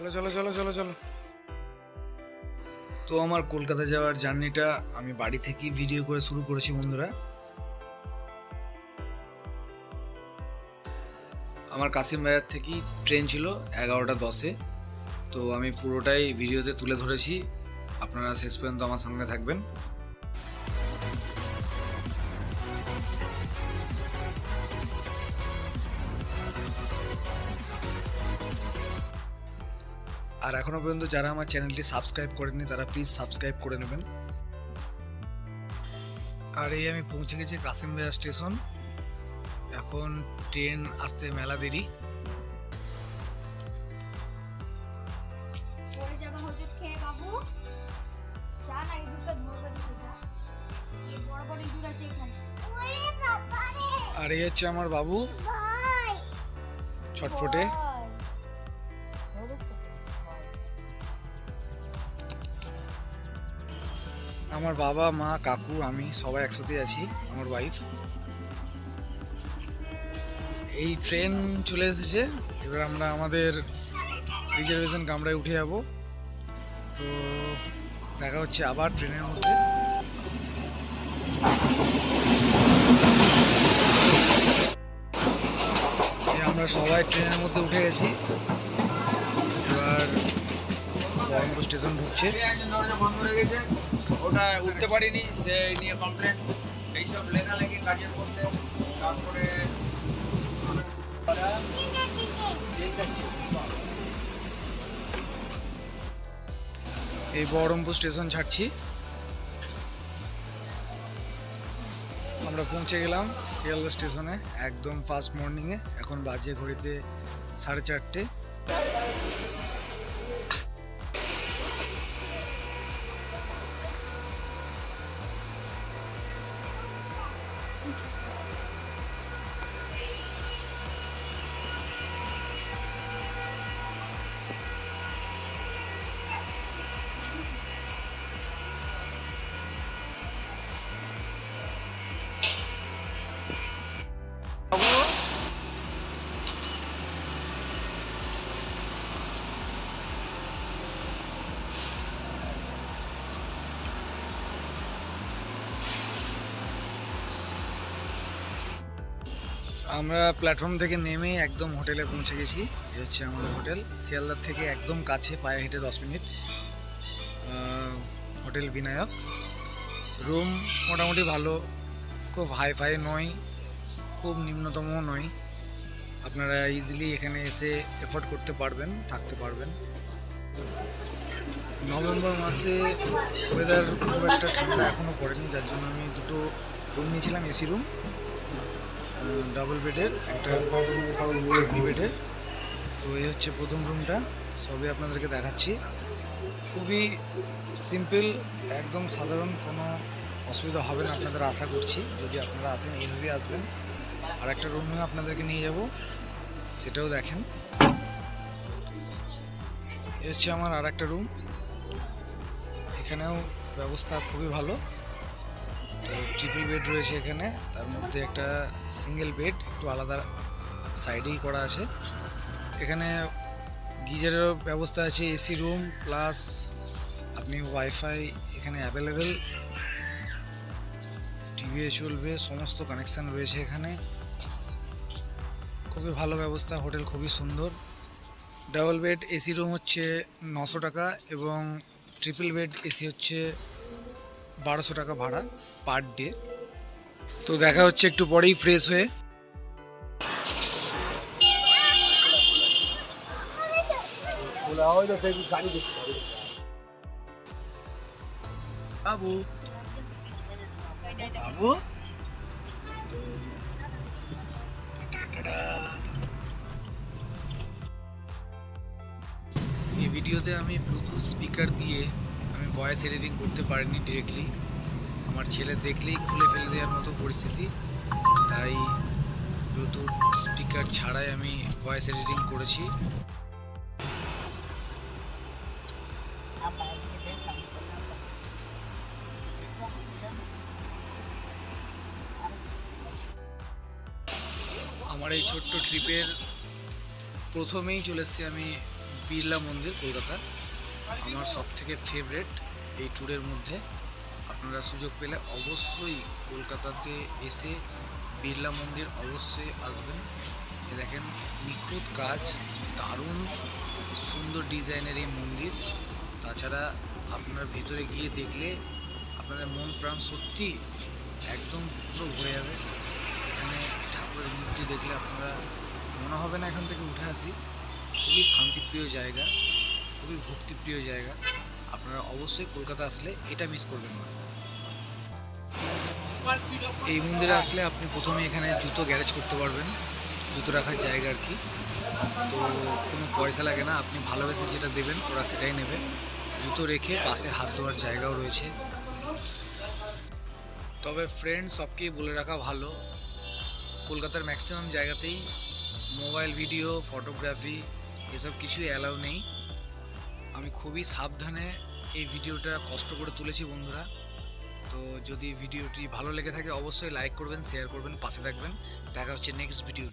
চলো চলো চলো চলো চলো। তো আমার কলকাতা যাওয়ার জার্নিটা, আমি বাড়ি থেকেই ভিডিও করে শুরু করেছি বন্ধুরা। আমার কাসিম বাজার থেকেই ট্রেন ছিল এগারোটা দশে। তো আমি পুরোটাই ভিডিওতে তুলে ধরেছি। আপনারা শেষ পর্যন্ত আমার সঙ্গে থাকবেন। আর এখনও পর্যন্ত যারা আমার চ্যানেলটি সাবস্ক্রাইব করেননি তারা প্লিজ সাবস্ক্রাইব করে নেবেন। আর এই আমি পৌঁছে গেছি কাসিমবাজার স্টেশন। এখন ট্রেন আসতে মেলা দেরি। আর এই হচ্ছে আমার বাবু। ছটফটে। আমার বাবা, মা, কাকু, আমি সবাই একসাথে আছি, আমার ওয়াইফ এই ট্রেন চলে এসেছে। এবার আমরা আমাদের রিজার্ভেশন কামরায় উঠে যাব। তো দেখা হচ্ছে আবার ট্রেনের মধ্যে। আমরা সবাই ট্রেনের মধ্যে উঠে গেছি। বহরমপুর স্টেশন ঢুকছে। ওটা উঠতে পারিনি সে নিয়ে কমপ্লেন এইসব লেখালেখি কাজের মধ্যে। তারপরে এই বহরমপুর স্টেশন ছাড়ছি। আমরা পৌঁছে গেলাম শিয়ালদা স্টেশনে একদম ফার্স্ট মর্নিংয়ে। এখন বাজে ঘড়িতে সাড়ে চারটে। আমরা প্ল্যাটফর্ম থেকে নেমে একদম হোটেলে পৌঁছে গেছি। এই হচ্ছে আমাদের হোটেল। শিয়ালদার থেকে একদম কাছে পায়ে হেঁটে দশ মিনিট। হোটেল বিনায়ক। রুম মোটামুটি ভালো। খুব হাই ফাই নয়। খুব নিম্নতমও নয়। আপনারা ইজিলি এখানে এসে এফোর্ড করতে পারবেন, থাকতে পারবেন। নভেম্বর মাসে ওয়েদার খুব একটা ঠান্ডা এখনও পড়েনি, যার জন্য আমি দুটো রুম নিয়েছিলাম এসি রুম ডাবল বেডের, একটা বেডের। তো এই হচ্ছে প্রথম রুমটা, সবই আপনাদেরকে দেখাচ্ছি। খুবই সিম্পল, একদম সাধারণ, কোনো অসুবিধা হবে না আপনাদের আশা করছি। যদি আপনারা আসেন, এইভাবে আসবেন। আর একটা রুমেও আপনাদেরকে নিয়ে যাব, সেটাও দেখেন। এ হচ্ছে আমার আর একটা রুম। এখানেও ব্যবস্থা খুবই ভালো। ট্রিপল বেড রয়েছে এখানে। তার মধ্যে একটা সিঙ্গেল বেড একটু আলাদা সাইডেই করা আছে। এখানে গিজারেরও ব্যবস্থা আছে, এসি রুম প্লাস আপনি ওয়াইফাই এখানে অ্যাভেলেবেল টিভি চলবে, সমস্ত কানেকশান রয়েছে এখানে। খুবই ভালো ব্যবস্থা, হোটেল খুবই সুন্দর। ডাবল বেড এসি রুম হচ্ছে নশো টাকা এবং ট্রিপল বেড এসি হচ্ছে বারোশো টাকা ভাড়া পার ডে। তো দেখা হচ্ছে একটু পরেই ফ্রেশ হয়ে। বাবু। বাবু। এই ভিডিওতে আমি ব্লুটুথ স্পিকার দিয়ে আমি ভয়েস এডিটিং করতে পারিনি ডিরেক্টলি আমার ছেলে দেখলেই খুলে ফেলে দেওয়ার মতো পরিস্থিতি। তাই ব্লুটুথ স্পিকার ছাড়াই আমি ভয়েস এডিটিং করেছি। আমার এই ছোট্ট ট্রিপের প্রথমেই চলে এসেছি আমি বিড়লা মন্দির কলকাতা আমার সব থেকে ফেভারেট এই ট্যুরের মধ্যে আপনারা সুযোগ পেলে অবশ্যই কলকাতাতে এসে বিড়লা মন্দির অবশ্যই আসবেন। দেখেন, নিখুঁত কাজ, দারুণ সুন্দর ডিজাইনের এই মন্দির। তাছাড়া আপনার ভেতরে গিয়ে দেখলে আপনাদের মন প্রাণ সত্যি একদম পুরো ভরে যাবে। এখানে ঠাকুরের মূর্তি দেখলে আপনারা মনে হবে না এখান থেকে উঠে আসি। খুবই শান্তিপ্রিয় জায়গা। খুবই ভক্তিপ্রিয় জায়গা। আপনারা অবশ্যই কলকাতা আসলে এটা মিস করবেন না। এই মন্দিরে আসলে আপনি প্রথমে এখানে জুতো গ্যারেজ করতে পারবেন। জুতো রাখার জায়গা আর কি। তো কোনো পয়সা লাগে না, আপনি ভালোবেসে যেটা দেবেন ওরা সেটাই নেবে। জুতো রেখে পাশে হাত ধোয়ার জায়গাও রয়েছে। তবে ফ্রেন্ড সবকেই বলে রাখা ভালো, কলকাতার ম্যাক্সিমাম জায়গাতেই মোবাইল ভিডিও ফটোগ্রাফি এসব কিছুই অ্যালাউ নেই। আমি খুবই সাবধানে এই ভিডিওটা কষ্ট করে তুলেছি বন্ধুরা। তো যদি ভিডিওটি ভালো লেগে থাকে, অবশ্যই লাইক করবেন শেয়ার করবেন, পাশে থাকবেন। দেখা হচ্ছে নেক্সট ভিডিও